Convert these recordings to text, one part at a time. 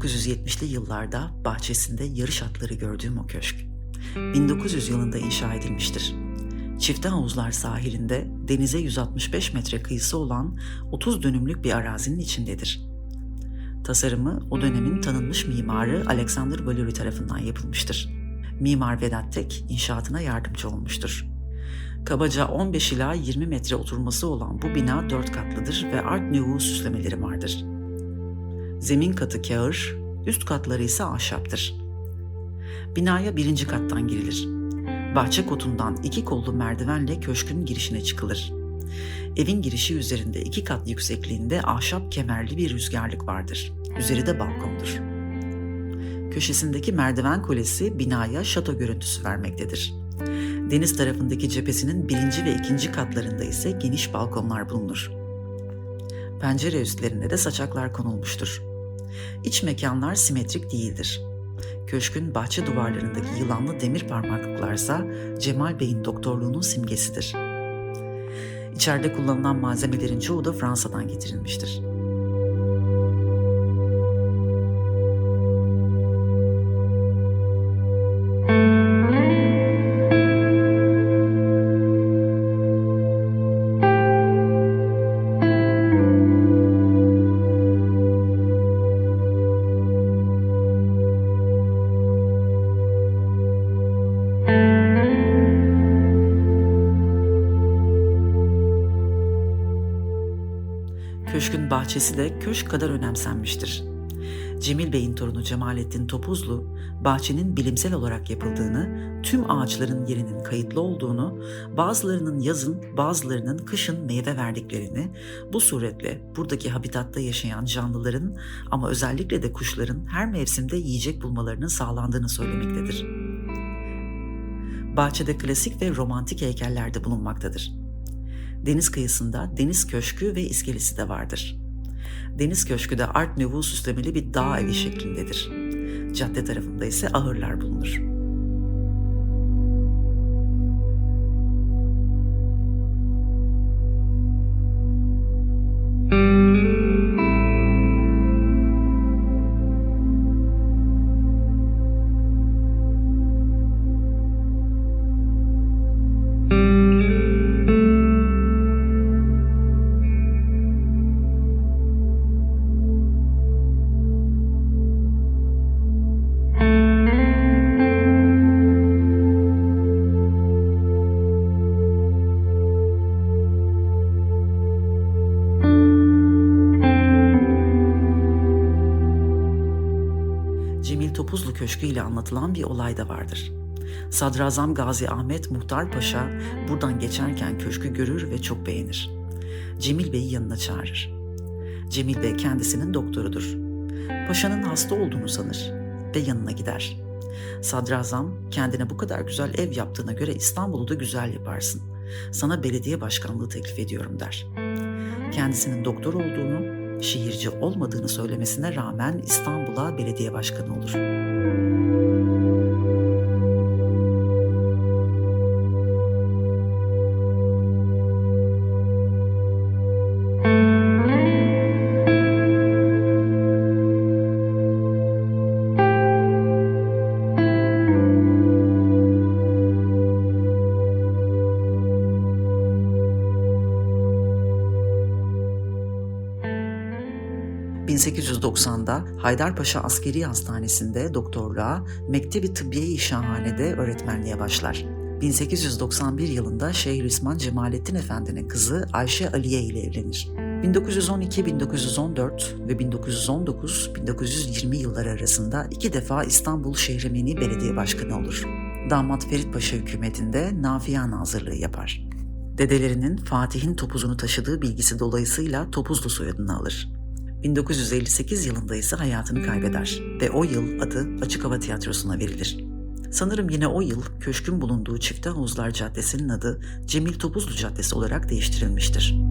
1970'li yıllarda bahçesinde yarış atları gördüğüm o köşk. 1900 yılında inşa edilmiştir. Çifte havuzlar sahilinde denize 165 metre kıyısı olan 30 dönümlük bir arazinin içindedir. Tasarımı o dönemin tanınmış mimarı Alexander Valéry tarafından yapılmıştır. Mimar Vedat Tek inşaatına yardımcı olmuştur. Kabaca 15 ila 20 metre oturması olan bu bina 4 katlıdır ve Art Nouveau süslemeleri vardır. Zemin katı kağır, üst katları ise ahşaptır. Binaya birinci kattan girilir. Bahçe kotundan iki kollu merdivenle köşkün girişine çıkılır. Evin girişi üzerinde iki kat yüksekliğinde ahşap kemerli bir rüzgarlık vardır. Üzeri de balkondur. Köşesindeki merdiven kulesi binaya şato görüntüsü vermektedir. Deniz tarafındaki cephesinin birinci ve ikinci katlarında ise geniş balkonlar bulunur. Pencere üstlerinde de saçaklar konulmuştur. İç mekanlar simetrik değildir. Köşkün bahçe duvarlarındaki yılanlı demir parmaklıklarsa Cemal Bey'in doktorluğunun simgesidir. İçeride kullanılan malzemelerin çoğu da Fransa'dan getirilmiştir. Bahçesi de köşk kadar önemsenmiştir. Cemil Bey'in torunu Cemalettin Topuzlu, bahçenin bilimsel olarak yapıldığını, tüm ağaçların yerinin kayıtlı olduğunu, bazılarının yazın, bazılarının kışın meyve verdiklerini, bu suretle buradaki habitatta yaşayan canlıların ama özellikle de kuşların her mevsimde yiyecek bulmalarının sağlandığını söylemektedir. Bahçede klasik ve romantik heykeller de bulunmaktadır. Deniz kıyısında deniz köşkü ve iskelesi de vardır. Deniz köşkü de Art Nouveau süslemeli bir dağ evi şeklindedir. Cadde tarafında ise ahırlar bulunur. Cemil Topuzlu Köşkü ile anlatılan bir olay da vardır. Sadrazam Gazi Ahmet Muhtar Paşa buradan geçerken köşkü görür ve çok beğenir. Cemil Bey'i yanına çağırır. Cemil Bey kendisinin doktorudur. Paşanın hasta olduğunu sanır ve yanına gider. Sadrazam kendine bu kadar güzel ev yaptığına göre İstanbul'u da güzel yaparsın. Sana belediye başkanlığı teklif ediyorum der. Kendisinin doktor olduğunu, şehirci olmadığını söylemesine rağmen İstanbul'a belediye başkanı olur. Música ...1890'da Haydarpaşa Askeri Hastanesi'nde doktorluğa, Mektebi Tıbbiye-i Şahane'de öğretmenliğe başlar. 1891 yılında Şeyhülislam Cemalettin Efendi'nin kızı Ayşe Aliye ile evlenir. 1912, 1914 ve 1919-1920 yılları arasında iki defa İstanbul Şehremeni Belediye Başkanı olur. Damat Ferit Paşa hükümetinde Nafiye Nazırlığı yapar. Dedelerinin Fatih'in topuzunu taşıdığı bilgisi dolayısıyla Topuzlu soyadını alır. 1958 yılında ise hayatını kaybeder ve o yıl adı Açık Hava Tiyatrosu'na verilir. Sanırım yine o yıl köşkün bulunduğu Çifte Havuzlar Caddesi'nin adı Cemil Topuzlu Caddesi olarak değiştirilmiştir.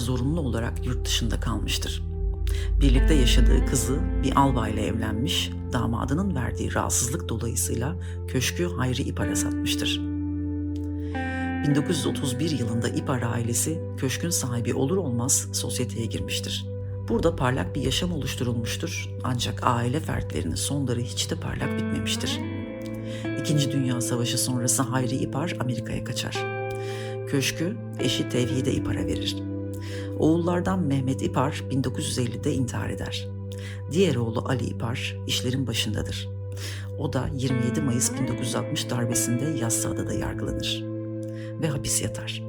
Zorunlu olarak yurt dışında kalmıştır. Birlikte yaşadığı kızı bir albayla evlenmiş, damadının verdiği rahatsızlık dolayısıyla köşkü Hayri İpar'a satmıştır. 1931 yılında İpar ailesi köşkün sahibi olur olmaz sosyeteye girmiştir. Burada parlak bir yaşam oluşturulmuştur ancak aile fertlerinin sonları hiç de parlak bitmemiştir. İkinci Dünya Savaşı sonrası Hayri İpar Amerika'ya kaçar. Köşkü eşi Tevhide İpar'a verir. Oğullardan Mehmet İpar 1950'de intihar eder. Diğer oğlu Ali İpar işlerin başındadır. O da 27 Mayıs 1960 darbesinde Yassıada'da yargılanır ve hapis yatar.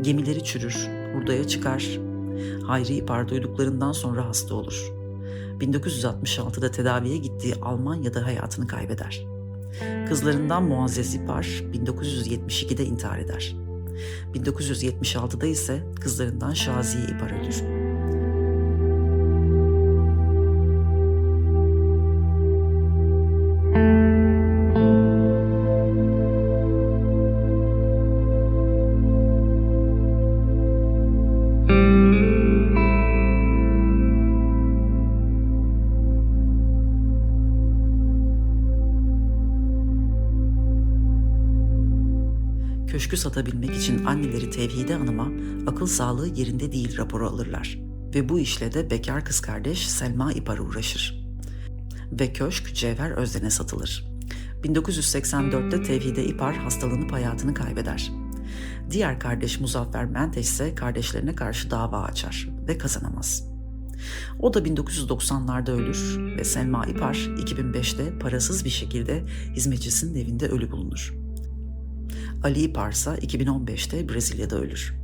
Gemileri çürür, hurdaya çıkar. Hayri İpar duyduklarından sonra hasta olur. 1966'da tedaviye gittiği Almanya'da hayatını kaybeder. Kızlarından Muazzez İpar 1972'de intihar eder. 1976'da ise kızlarından Şaziye İpar ölür. Köşkü satabilmek için anneleri Tevhide Hanım'a akıl sağlığı yerinde değil raporu alırlar. Ve bu işle de bekar kız kardeş Selma İpar'a uğraşır. Ve köşk Cevher Özden'e satılır. 1984'te Tevhide İpar hastalanıp hayatını kaybeder. Diğer kardeş Muzaffer Menteş ise kardeşlerine karşı dava açar ve kazanamaz. O da 1990'larda ölür ve Selma İpar 2005'te parasız bir şekilde hizmetçisinin evinde ölü bulunur. Ali İparsa 2015'te Brezilya'da ölür.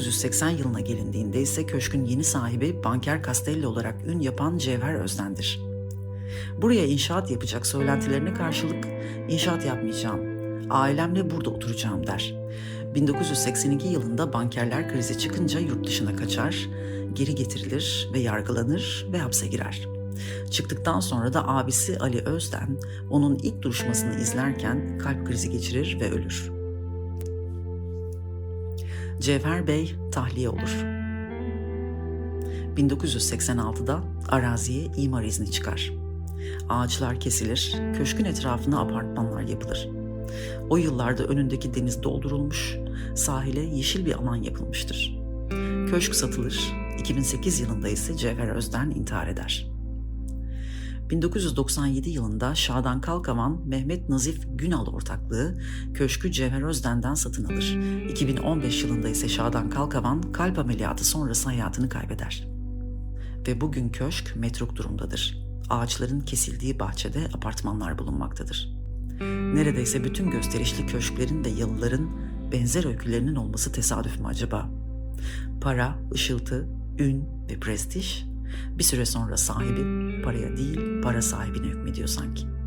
...1980 yılına gelindiğinde ise köşkün yeni sahibi banker Castelli olarak ün yapan Cevher Özden'dir. Buraya inşaat yapacak söylentilerine karşılık inşaat yapmayacağım, ailemle burada oturacağım der. 1982 yılında bankerler krizi çıkınca yurt dışına kaçar, geri getirilir ve yargılanır ve hapse girer. Çıktıktan sonra da abisi Ali Özden onun ilk duruşmasını izlerken kalp krizi geçirir ve ölür. Cevher Bey tahliye olur. 1986'da araziye imar izni çıkar. Ağaçlar kesilir, köşkün etrafına apartmanlar yapılır. O yıllarda önündeki deniz doldurulmuş, sahile yeşil bir alan yapılmıştır. Köşk satılır, 2008 yılında ise Cevher Özden intihar eder. 1997 yılında Şadan Kalkavan, Mehmet Nazif Günal ortaklığı köşkü Cevher Özden'den satın alır. 2015 yılında ise Şadan Kalkavan kalp ameliyatı sonrası hayatını kaybeder. Ve bugün köşk metruk durumdadır. Ağaçların kesildiği bahçede apartmanlar bulunmaktadır. Neredeyse bütün gösterişli köşklerin ve yalıların benzer öykülerinin olması tesadüf mü acaba? Para, ışıltı, ün ve prestij bir süre sonra sahibi paraya değil para sahibine hükmediyor sanki.